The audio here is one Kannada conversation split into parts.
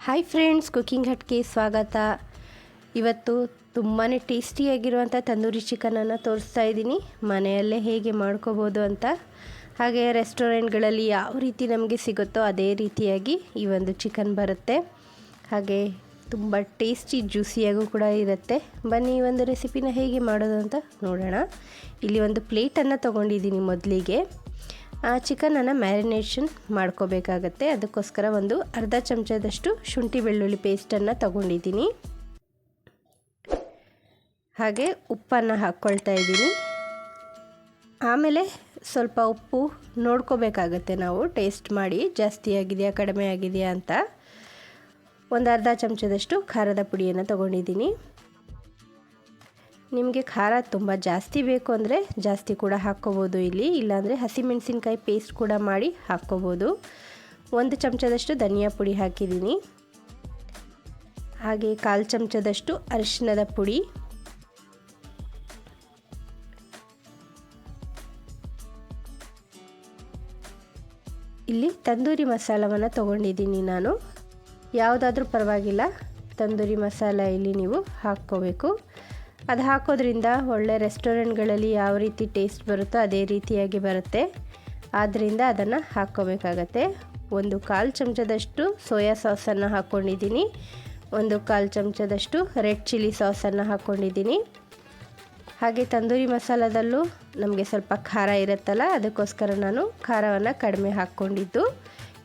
ಹಾಯ್ ಫ್ರೆಂಡ್ಸ್ ಕುಕ್ಕಿಂಗ್ ಹಟ್ಗೆ ಸ್ವಾಗತ ಇವತ್ತು ತುಂಬಾ ಟೇಸ್ಟಿಯಾಗಿರುವಂಥ ತಂದೂರಿ ಚಿಕನನ್ನು ತೋರಿಸ್ತಾ ಇದ್ದೀನಿ ಮನೆಯಲ್ಲೇ ಹೇಗೆ ಮಾಡ್ಕೋಬೋದು ಅಂತ ಹಾಗೆ ರೆಸ್ಟೋರೆಂಟ್ಗಳಲ್ಲಿ ಯಾವ ರೀತಿ ನಮಗೆ ಸಿಗುತ್ತೋ ಅದೇ ರೀತಿಯಾಗಿ ಈ ಒಂದು ಚಿಕನ್ ಬರುತ್ತೆ ಹಾಗೆ ತುಂಬ ಟೇಸ್ಟಿ ಜ್ಯೂಸಿಯಾಗೂ ಕೂಡ ಇರುತ್ತೆ ಬನ್ನಿ ಈ ಒಂದು ರೆಸಿಪಿನ ಹೇಗೆ ಮಾಡೋದು ಅಂತ ನೋಡೋಣ ಇಲ್ಲಿ ಒಂದು ಪ್ಲೇಟನ್ನು ತೊಗೊಂಡಿದ್ದೀನಿ ಮೊದಲಿಗೆ ಚಿಕನನ್ನು ಮ್ಯಾರಿನೇಷನ್ ಮಾಡ್ಕೋಬೇಕಾಗತ್ತೆ. ಅದಕ್ಕೋಸ್ಕರ ಒಂದು ಅರ್ಧ ಚಮಚದಷ್ಟು ಶುಂಠಿ ಬೆಳ್ಳುಳ್ಳಿ ಪೇಸ್ಟನ್ನು ತಗೊಂಡಿದ್ದೀನಿ. ಹಾಗೆ ಉಪ್ಪನ್ನು ಹಾಕ್ಕೊಳ್ತಾ ಇದ್ದೀನಿ. ಆಮೇಲೆ ಸ್ವಲ್ಪ ಉಪ್ಪು ನೋಡ್ಕೋಬೇಕಾಗತ್ತೆ ನಾವು. ಟೇಸ್ಟ್ ಮಾಡಿ, ಜಾಸ್ತಿ ಆಗಿದೆಯಾ, ಕಡಿಮೆ ಆಗಿದೆಯಾ ಅಂತ. ಒಂದು ಅರ್ಧ ಚಮಚದಷ್ಟು ಖಾರದ ಪುಡಿಯನ್ನು ತೊಗೊಂಡಿದ್ದೀನಿ. ನಿಮಗೆ ಖಾರ ತುಂಬ ಜಾಸ್ತಿ ಬೇಕು ಅಂದರೆ ಜಾಸ್ತಿ ಕೂಡ ಹಾಕ್ಕೋಬೋದು ಇಲ್ಲಿ. ಇಲ್ಲಾಂದರೆ ಹಸಿಮೆಣಸಿನ್ಕಾಯಿ ಪೇಸ್ಟ್ ಕೂಡ ಮಾಡಿ ಹಾಕ್ಕೋಬೋದು. ಒಂದು ಚಮಚದಷ್ಟು ಧನಿಯಾ ಪುಡಿ ಹಾಕಿದ್ದೀನಿ. ಹಾಗೆ ಕಾಲು ಚಮಚದಷ್ಟು ಅರಿಶಿನದ ಪುಡಿ. ಇಲ್ಲಿ ತಂದೂರಿ ಮಸಾಲವನ್ನು ತೊಗೊಂಡಿದ್ದೀನಿ ನಾನು. ಯಾವುದಾದ್ರೂ ಪರವಾಗಿಲ್ಲ, ತಂದೂರಿ ಮಸಾಲ ಇಲ್ಲಿ ನೀವು ಹಾಕ್ಕೋಬೇಕು. ಅದು ಹಾಕೋದ್ರಿಂದ ಒಳ್ಳೆ ರೆಸ್ಟೋರೆಂಟ್ಗಳಲ್ಲಿ ಯಾವ ರೀತಿ ಟೇಸ್ಟ್ ಬರುತ್ತೋ ಅದೇ ರೀತಿಯಾಗಿ ಬರುತ್ತೆ. ಆದ್ದರಿಂದ ಅದನ್ನು ಹಾಕ್ಕೋಬೇಕಾಗತ್ತೆ. ಒಂದು ಕಾಲು ಚಮಚದಷ್ಟು ಸೋಯಾ ಸಾಸನ್ನು ಹಾಕ್ಕೊಂಡಿದ್ದೀನಿ. ಒಂದು ಕಾಲು ಚಮಚದಷ್ಟು ರೆಡ್ ಚಿಲ್ಲಿ ಸಾಸನ್ನು ಹಾಕ್ಕೊಂಡಿದ್ದೀನಿ. ಹಾಗೆ ತಂದೂರಿ ಮಸಾಲದಲ್ಲೂ ನಮಗೆ ಸ್ವಲ್ಪ ಖಾರ ಇರುತ್ತಲ್ಲ, ಅದಕ್ಕೋಸ್ಕರ ನಾನು ಖಾರವನ್ನು ಕಡಿಮೆ ಹಾಕ್ಕೊಂಡಿದ್ದು.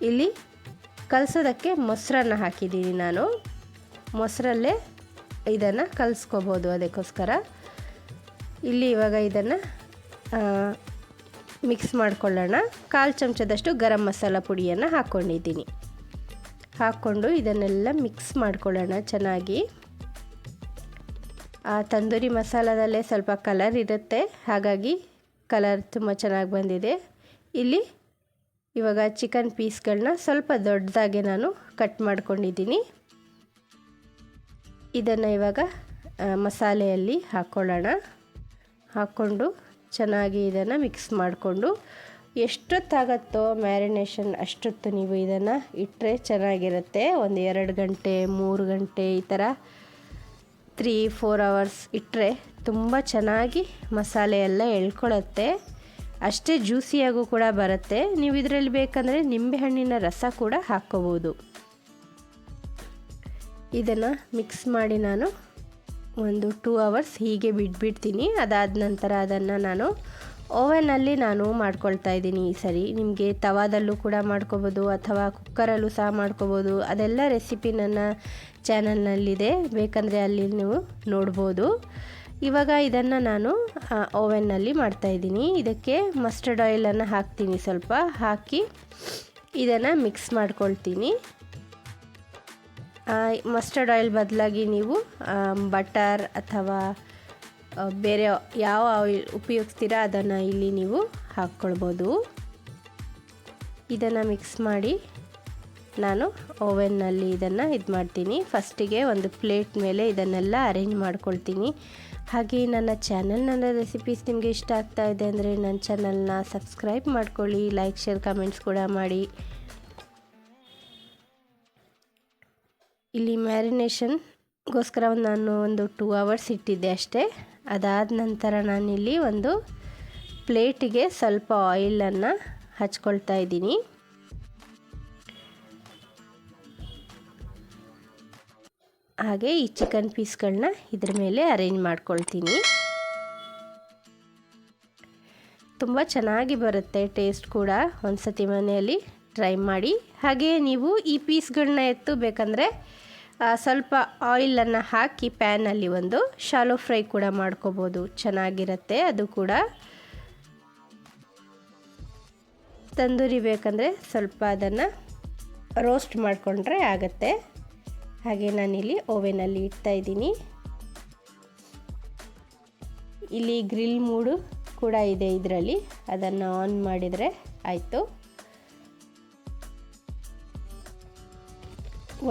ಇಲ್ಲಿ ಕಲಸೋದಕ್ಕೆ ಮೊಸರನ್ನು ಹಾಕಿದ್ದೀನಿ ನಾನು. ಮೊಸರಲ್ಲೇ ಇದನ್ನು ಕಲಿಸ್ಕೋಬೋದು ಅದಕ್ಕೋಸ್ಕರ. ಇಲ್ಲಿ ಇವಾಗ ಇದನ್ನು ಮಿಕ್ಸ್ ಮಾಡ್ಕೊಳ್ಳೋಣ. ಕಾಲು ಚಮಚದಷ್ಟು ಗರಂ ಮಸಾಲ ಪುಡಿಯನ್ನು ಹಾಕ್ಕೊಂಡಿದ್ದೀನಿ ಹಾಕ್ಕೊಂಡು ಇದನ್ನೆಲ್ಲ ಮಿಕ್ಸ್ ಮಾಡ್ಕೊಳ್ಳೋಣ ಚೆನ್ನಾಗಿ. ಆ ತಂದೂರಿ ಮಸಾಲದಲ್ಲೇ ಸ್ವಲ್ಪ ಕಲರ್ ಇರುತ್ತೆ. ಹಾಗಾಗಿ ಕಲರ್ ತುಂಬ ಚೆನ್ನಾಗಿ ಬಂದಿದೆ. ಇಲ್ಲಿ ಇವಾಗ ಚಿಕನ್ ಪೀಸ್ಗಳನ್ನ ಸ್ವಲ್ಪ ದೊಡ್ಡದಾಗೆ ನಾನು ಕಟ್ ಮಾಡ್ಕೊಂಡಿದ್ದೀನಿ. ಇದನ್ನು ಇವಾಗ ಮಸಾಲೆಯಲ್ಲಿ ಹಾಕ್ಕೊಳ್ಳೋಣ ಹಾಕ್ಕೊಂಡು ಚೆನ್ನಾಗಿ ಇದನ್ನು ಮಿಕ್ಸ್ ಮಾಡಿಕೊಂಡು, ಎಷ್ಟೊತ್ತಾಗತ್ತೋ ಮ್ಯಾರಿನೇಷನ್ ಅಷ್ಟೊತ್ತು ನೀವು ಇದನ್ನು ಇಟ್ಟರೆ ಚೆನ್ನಾಗಿರುತ್ತೆ. ಒಂದು ಎರಡು ಗಂಟೆ, ಮೂರು ಗಂಟೆ ಈ ಥರ ತ್ರೀ ಫೋರ್ ಅವರ್ಸ್ ಇಟ್ಟರೆ ತುಂಬ ಚೆನ್ನಾಗಿ ಮಸಾಲೆ ಎಲ್ಲ ಎಳ್ಕೊಳ್ಳುತ್ತೆ ಅಷ್ಟೇ ಜ್ಯೂಸಿಯಾಗೂ ಕೂಡ ಬರುತ್ತೆ. ನೀವು ಇದರಲ್ಲಿ ಬೇಕಂದರೆ ನಿಂಬೆಹಣ್ಣಿನ ರಸ ಕೂಡ ಹಾಕ್ಕೋಬೋದು. ಇದನ್ನು ಮಿಕ್ಸ್ ಮಾಡಿ ನಾನು ಒಂದು ಟೂ ಅವರ್ಸ್ ಹೀಗೆ ಬಿಟ್ಬಿಡ್ತೀನಿ. ಅದಾದ ನಂತರ ಅದನ್ನು ನಾನು ಓವನಲ್ಲಿ ನಾನು ಮಾಡ್ಕೊಳ್ತಾ ಇದ್ದೀನಿ ಈ ಸರಿ. ನಿಮಗೆ ತವಾದಲ್ಲೂ ಕೂಡ ಮಾಡ್ಕೋಬೋದು ಅಥವಾ ಕುಕ್ಕರಲ್ಲೂ ಸಹ ಮಾಡ್ಕೋಬೋದು. ಅದೆಲ್ಲ ರೆಸಿಪಿ ನನ್ನ ಚಾನಲ್ನಲ್ಲಿದೆ ಬೇಕಂದರೆ ಅಲ್ಲಿ ನೀವು ನೋಡ್ಬೋದು. ಇವಾಗ ಇದನ್ನು ನಾನು ಓವೆನ್ನಲ್ಲಿ ಮಾಡ್ತಾಯಿದ್ದೀನಿ ಇದಕ್ಕೆ ಮಸ್ಟರ್ಡ್ ಆಯಿಲನ್ನು ಹಾಕ್ತೀನಿ ಸ್ವಲ್ಪ. ಹಾಕಿ ಇದನ್ನು ಮಿಕ್ಸ್ ಮಾಡ್ಕೊಳ್ತೀನಿ. ಮಸ್ಟರ್ಡ್ ಆಯಿಲ್ ಬದಲಾಗಿ ನೀವು ಬಟರ್ ಅಥವಾ ಬೇರೆ ಯಾವ ಆಯಿಲ್ ಉಪಯೋಗಿಸ್ತೀರಾ ಅದನ್ನು ಇಲ್ಲಿ ನೀವು ಹಾಕ್ಕೊಳ್ಬೋದು. ಇದನ್ನು ಮಿಕ್ಸ್ ಮಾಡಿ ನಾನು ಓವೆನ್ನಲ್ಲಿ ಇದನ್ನು ಇದು ಮಾಡ್ತೀನಿ. ಫಸ್ಟಿಗೆ ಒಂದು ಪ್ಲೇಟ್ ಮೇಲೆ ಇದನ್ನೆಲ್ಲ ಅರೇಂಜ್ ಮಾಡ್ಕೊಳ್ತೀನಿ. ಹಾಗೆ ನನ್ನ ಚಾನಲ್ ನನ್ನ ರೆಸಿಪೀಸ್ ನಿಮಗೆ ಇಷ್ಟ ಆಗ್ತಾ ಇದೆ ಅಂದರೆ ನನ್ನ ಚಾನಲ್ನ ಸಬ್ಸ್ಕ್ರೈಬ್ ಮಾಡ್ಕೊಳ್ಳಿ ಲೈಕ್ ಶೇರ್ ಕಮೆಂಟ್ಸ್ ಕೂಡ ಮಾಡಿ. ಇಲ್ಲಿ ಮ್ಯಾರಿನೇಷನ್ಗೋಸ್ಕರ ನಾನು ಒಂದು ಟೂ ಅವರ್ಸ್ ಇಟ್ಟಿದ್ದೆ ಅಷ್ಟೇ. ಅದಾದ ನಂತರ ನಾನಿಲ್ಲಿ ಒಂದು ಪ್ಲೇಟಿಗೆ ಸ್ವಲ್ಪ ಆಯಿಲನ್ನು ಹಚ್ಕೊಳ್ತಾ ಇದ್ದೀನಿ. ಹಾಗೆ ಈ ಚಿಕನ್ ಪೀಸ್ಗಳನ್ನ ಇದ್ರ ಮೇಲೆ ಅರೇಂಜ್ ಮಾಡ್ಕೊಳ್ತೀನಿ. ತುಂಬ ಚೆನ್ನಾಗಿ ಬರುತ್ತೆ ಟೇಸ್ಟ್ ಕೂಡ. ಒಂದು ಸತಿ ಮನೆಯಲ್ಲಿ ಟ್ರೈ ಮಾಡಿ. ಹಾಗೆ ನೀವು ಈ ಪೀಸ್ಗಳನ್ನ ಎತ್ತು ಬೇಕಂದರೆ ಸ್ವಲ್ಪ ಆಯಿಲನ್ನು ಹಾಕಿ ಪ್ಯಾನಲ್ಲಿ ಒಂದು ಶಾಲೋ ಫ್ರೈ ಕೂಡ ಮಾಡ್ಕೋಬೋದು. ಚೆನ್ನಾಗಿರುತ್ತೆ, ಅದು ಕೂಡ. ತಂದೂರಿ ಬೇಕಂದರೆ ಸ್ವಲ್ಪ ಅದನ್ನು ರೋಸ್ಟ್ ಮಾಡಿಕೊಂಡ್ರೆ ಆಗುತ್ತೆ. ಹಾಗೆ ನಾನಿಲ್ಲಿ ಓವೆನಲ್ಲಿ ಇಡ್ತಾ ಇದ್ದೀನಿ. ಇಲ್ಲಿ ಗ್ರಿಲ್ ಮೂಡು ಕೂಡ ಇದೆ ಇದರಲ್ಲಿ. ಅದನ್ನು ಆನ್ ಮಾಡಿದರೆ ಆಯಿತು.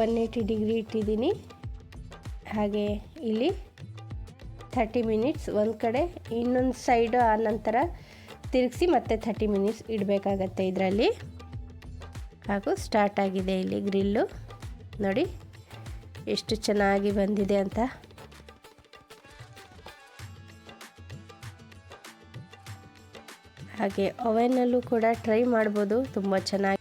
ಒನ್ ಏಯ್ಟಿ ಡಿಗ್ರಿ ಇಟ್ಟಿದ್ದೀನಿ. ಹಾಗೆ ಇಲ್ಲಿ ಥರ್ಟಿ ಮಿನಿಟ್ಸ್ ಒಂದು ಕಡೆ, ಇನ್ನೊಂದು ಸೈಡು ಆ ನಂತರ ತಿರುಗಿಸಿ ಮತ್ತೆ ಥರ್ಟಿ ಮಿನಿಟ್ಸ್ ಇಡಬೇಕಾಗತ್ತೆ ಇದರಲ್ಲಿ. ಹಾಗೂ ಸ್ಟಾರ್ಟ್ ಆಗಿದೆ ಇಲ್ಲಿ ಗ್ರಿಲ್ಲು ನೋಡಿ ಎಷ್ಟು ಚೆನ್ನಾಗಿ ಬಂದಿದೆ ಅಂತ. ಹಾಗೆ ಅವೆನಲ್ಲೂ ಕೂಡ ಟ್ರೈ ಮಾಡ್ಬೋದು, ತುಂಬ ಚೆನ್ನಾಗಿ.